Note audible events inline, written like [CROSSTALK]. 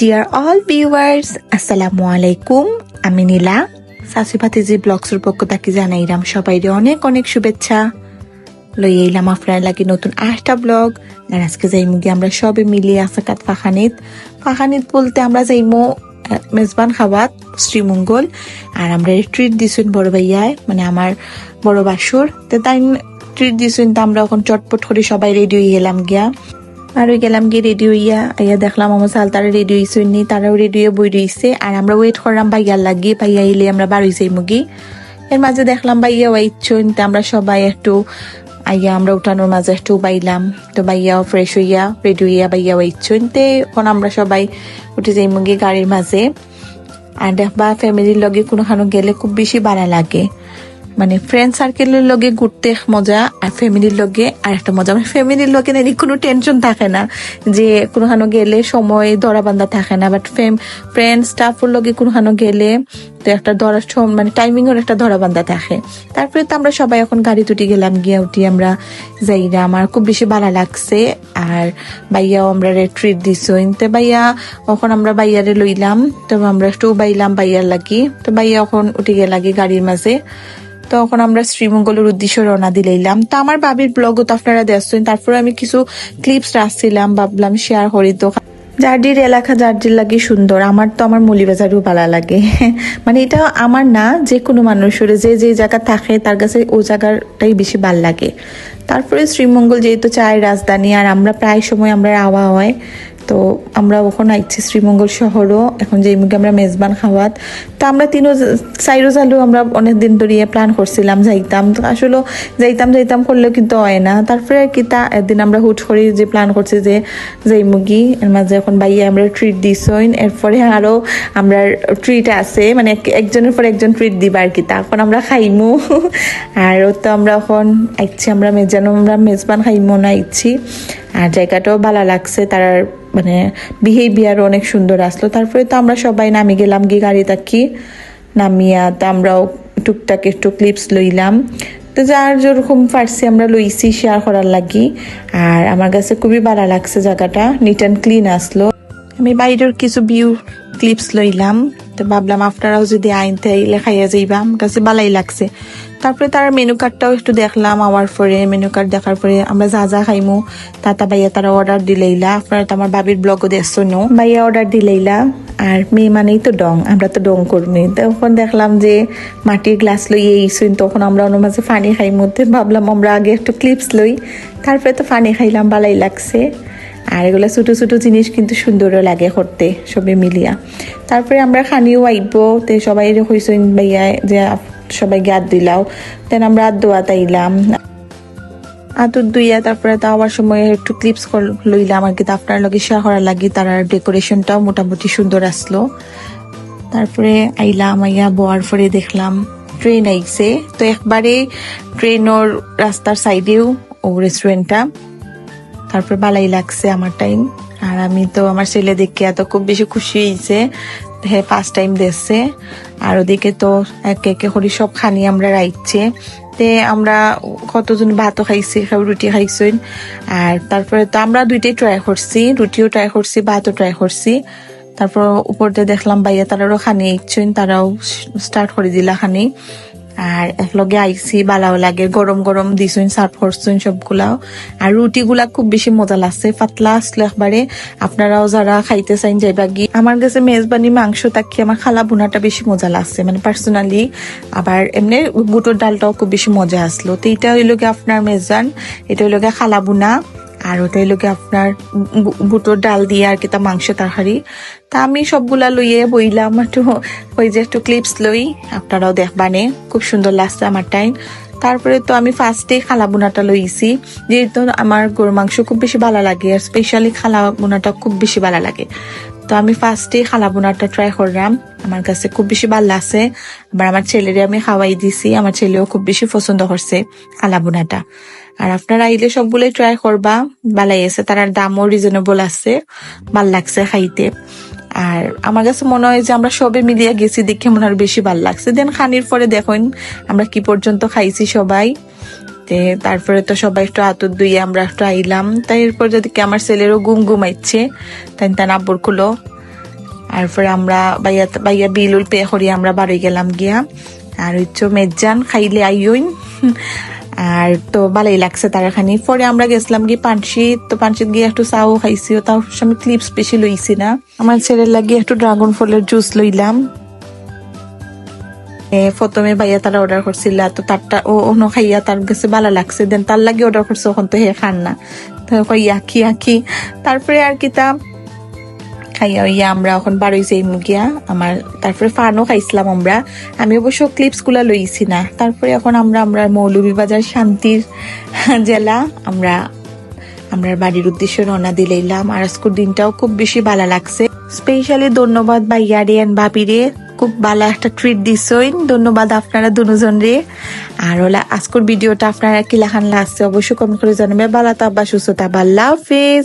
Deer all viewers আসসালামু আলাইকুম আমি নীলা। সাসি ভাতিজি ব্লগসের পক্ষ থেকে জানাইলাম সবাইরে অনেক অনেক শুভেচ্ছা। লই এলাম আপনার লাগে নতুন আটটা ব্লগ। আর আজকে যাইমু গিয়ে আমরা সবে মিলিয়ে আসাকাত ফাখানিত ফাখানিত বলতে আমরা যাইমু মেজবান খাবাত, শ্রীমঙ্গল। আর আমরা ট্রিট দিছুন বড় ভাইয়ায় মানে আমার বড় বাসুর। তো তাই ট্রিট দিছুন তো আমরা এখন চটপট করে সবাই রেডি হয়ে গেলাম গিয়া। আর ওই গেলাম গিয়ে রেডি হইয়া আইয়া দেখলাম আমার সাল তারা রেডি হয়েছে নি, তারাও রেডি হয়ে বই রইছে। আর আমরা ওয়েট করলাম ভাইয়ার লাগিয়ে, ভাইয়া এলে আমরা বার হয়েছে মুগি। এর মাঝে দেখলাম ভাইয়া ওয়াইছুন তো আমরা সবাই একটু, আইয়া আমরা উঠানোর মাঝে একটু বাইলাম। তো ভাইয়াও ফ্রেশ হইয়া রেডি হইয়া ভাইয়া ওয়াইছুন তে এখন আমরা সবাই উঠে যাই মুগি গাড়ির মাঝে। আর দেখবা ফ্যামিলির লগে কোনোখানো গেলে খুব বেশি ভালো লাগে। মানে ফ্রেন্ড সার্কেলের লগে ঘুরতে মজা আর ফ্যামিলির লগে আর একটা মজা। মানে ফ্যামিলির লগে নাকি কোনো টেনশন থাকে না যে কোনোখানো গেলে সময় ধরা বান্ধা থাকে না। বাট ফ্রেন্ড স্টাফের লগে কোনোখানো গেলে তো একটা ধরার সম- মানে টাইমিং এর একটা ধরা বান্ধা থাকে। তারপরে তো আমরা সবাই এখন গাড়ি তুটি গেলাম, গিয়া উঠি আমরা যাইরা। আমার খুব বেশি ভালো লাগছে আর বাইয়াও আমরা ট্রিট দিছইন তো বাইয়া এখন আমরা বাইয়ারে লইলাম, তো আমরা একটু বাইলাম বাইয়ার লাগি। তো বাইয়া এখন উঠে গে লাগি গাড়ির মাঝে। তখন আমরা শ্রীমঙ্গলের উদ্দেশ্যে রওনা দিলাম তো আমার বাবির ব্লগও তো আপনারা দেখছেন। তারপরে আমি কিছু ক্লিপস রাখছিলাম, ভাবলাম শেয়ার করি তো। জার্ডির এলাকা জার্ডির লাগে সুন্দর, আমার তো আমার মলিবাজারও ভালো লাগে। [LAUGHS] মানে এটা আমার না যে কোনো মানুষের যে যে জায়গা থাকে তার কাছে ও জায়গাটাই বেশি ভালো লাগে। তারপরে শ্রীমঙ্গল যেহেতু চায়ের রাজধানী, আর আমরা প্রায় সময় আমরা আওয়া হয় তো আমরা ওখানে আইছি শ্রীমঙ্গল শহরও। এখন যে মুখে আমরা মেজবান খাওয়াত, তো আমরা তিনও সাইরো জালু আমরা অনেক দিন ধরিয়ে প্ল্যান করছিলাম যাইতাম। তো আসলে যাইতাম যাইতাম করলেও কিন্তু হয় না। তারপরে কি তা একদিন আমরা হুট করে যে প্ল্যান করছি যে যাই মুগি এর মাঝে এখন বাইয়ে আমরা ট্রিট দিছইন এরপরে আরও আমরা ট্রিট আছে মানে একজনের পর একজন ট্রিট দিবা আর কি। তা এখন আমরা খাইমু। [LAUGHS] আর তো আমরা এখন আইছি, আমরা মেজানো আমরা মেজবান খাইমু না, আইছি। আর জায়গাটাও ভালো লাগছে, তার মানে বিহেভিয়ার অনেক সুন্দর আসলো। তারপরে তো আমরা সবাই নামি গেলাম গিয়ে গাড়ি তাকি, নামিয়া তো আমরাও টুকটাক একটু ক্লিপস লইলাম। তো যার যেরকম পারছি আমরা লইছি শেয়ার করার লাগি। আর আমার কাছে খুবই ভালো লাগছে জায়গাটা নিট অ্যান্ড ক্লিন আসলো। আমি বাইরের কিছু ভিউ ক্লিপস লইলাম। তো ভাবলাম আপনারাও যদি আইন তাইলে খাইয়া যাইবা, আমার কাছে ভালাই লাগছে। তারপরে তার মেনু কার্ডটাও একটু দেখলাম, আমার পরে মেনু কার্ড দেখার পরে আমরা যা যা খাইমু, তাতা ভাইয়া তারা অর্ডার দিলেইলা। আপনারা তো আমার বাবির ব্লগও দেখছ নো ভাইয়া অর্ডার দিলেইলা, আর মেয়ে মানেই তো ডং, আমরা তো ডং কর্মী। তখন দেখলাম যে মাটির গ্লাস লইয়ে ইসুন তখন আমরা অন্য মাঝে পানি খাই মধ্যে ভাবলাম আমরা আগে একটু ক্লিপস লই, তারপরে তো পানি খাইলাম, ভালাই লাগছে। আর এগুলো ছোটো ছোটো জিনিস কিন্তু সুন্দরও লাগে করতে, সবে মিলিয়া। তারপরে আমরা খানিও আইব, তে সবাই হইসইন ভাইয়া যে সবাই গাদ দিলাও। দেন আমরা আদ দোয়া তাইলাম। আতুর দুইয়া, তারপরে তো আবার সময় একটু ক্লিপস লইলাম আর কি আপনার লগে শেয়ার করার লাগে, তার ডেকোরেশনটাও মোটামুটি সুন্দর আসলো। তারপরে আইলাম, আইয়া বোয়ার পরে দেখলাম ট্রেন আইছে। তো একবারে ট্রেনর রাস্তার সাইডেও ও রেস্টুরেন্টটা তারপর বালাই লাগছে আমার টাইম আর আমি তো আমার ছেলে দেখে এত খুব বেশি খুশি হয়েছে হ্যাঁ ফার্স্ট টাইম দেখছে আর ওদিকে তো একে একে হরি সব খানি আমরা রাইছে তে আমরা কতজন ভাতও খাইছি, সব রুটি খাইছি আর তারপরে তো আমরা দুইটাই ট্রাই করছি, রুটিও ট্রাই করছি, ভাতও ট্রাই করছি। তারপর উপর দিয়ে দেখলাম ভাইয়া তারাও খানি ইচ্ছুন তারাও স্টার্ট করে দিলা খানি। আর একলগে আইসি বালাও লাগে, গরম গরম দিছুন সার্ভ করছুন সবগুলাও আর রুটি গুলা খুব বেশি মজা লাগছে, পাতলা আসলো একবারে। আপনারাও যারা খাইতে চাইন যাইবা গি আমার কাছে মেজবানি মাংস তাকি আমার খালা বোনাটা বেশি মজা লাগছে মানে পার্সোনালি আবার এমনি বুটোর ডালটাও খুব বেশি মজা আসলো। তো এটা হইল গিয়ে আপনার মেজান এটা হইল গিয়ে খালা বুনা। আর ওটাই লোকে আপনার বু- বুটোর ডাল দিয়ে আর কি তা মাংস তরকারি। তা আমি সবগুলা লইয়ে বইলাম একটু, ওই যে একটু ক্লিপস লই, আপনারাও দেখবানে, খুব সুন্দর লাগছে আমার টাইম তারপরে তো আমি ফার্স্টে খালা বোনাটা লইছি, যেহেতু আমার গরু মাংস খুব বেশি ভালো লাগে, আর স্পেশালি খালা বোনাটা খুব বেশি ভালো লাগে। তো আমি ফার্স্টে খালা বোনাটা ট্রাই করলাম, আমার কাছে খুব বেশি ভালো লাগছে। আবার আমার ছেলেরে আমি খাওয়াই দিছি, আমার ছেলেও খুব বেশি পছন্দ করছে খালা বোনাটা। আর আপনারা আইলে সবগুলোই ট্রাই করবা। ভালাই আছে তার দামও রিজনেবল আছে, ভালো লাগছে খাইতে। আর আমার কাছে মনে হয় যে আমরা সবে মিলিয়ে গেছি দেখে মনে হয় বেশি ভালো লাগছে। দেন খানির পরে দেখুন আমরা কি পর্যন্ত খাইছি সবাই। তারপরে তো সবাই একটু আতুর দুইয়ে আমরা একটু আইলাম। তাই এরপর যদি কি আমার ছেলেরও গুম ঘুমাইচ্ছে তাই তার আব্বুর খুলো। তারপরে আমরা বাইয়া বাইয়া বিলুল পে করি আমরা বাড়ি গেলাম গিয়া। আর হচ্ছে মেজান খাইলে আইয়ইন আর তো ভালোই লাগছে তার এখানে। পরে আমরা গেছিলাম গিয়ে পানশিত। তো পানশিত গিয়ে একটু চাও খাইছি। তাও আমি ক্লিপস বেশি লইছি না। আমার ছেলের লাগিয়ে একটু ড্রাগন ফলের জুস লইলাম। প্রথমে ভাইয়া তারা অর্ডার করছিল। তো তারটা ও অন্য খাইয়া তার কাছে ভালো লাগছে। দেন তার লাগে অর্ডার করছে, ওখান তো হে খান না। তো আঁকি আঁকি তারপরে আর কি তা খাইয়া হইয়া আমরা এখন বারোইছি মুগিয়া আমার তারপরে ফানও খাইছিলাম আমরা। আমি অবশ্য ক্লিপসগুলা লইছি না। তারপরে এখন আমরা আমরা মৌলভীবাজার শান্তির জেলা, আমরা আমরা বাড়ির উদ্দেশ্যে রওনা দিলাম আর আজকের দিনটাও খুব বেশি ভালো লাগছে। স্পেশালি ধন্যবাদ বা ভাইয়ারে এন্ড ভাবিরে। খুব ভালো একটা ট্রিট দিছইন। ধন্যবাদ আপনারা দুজন রে। আর ওলা আজকের ভিডিওটা আপনারা কিলাখান লাগছে অবশ্যই কমেন্ট করে জানাবে ভালো থাকবা, সুস্থ থাকবা। আল্লাহ হাফেজ।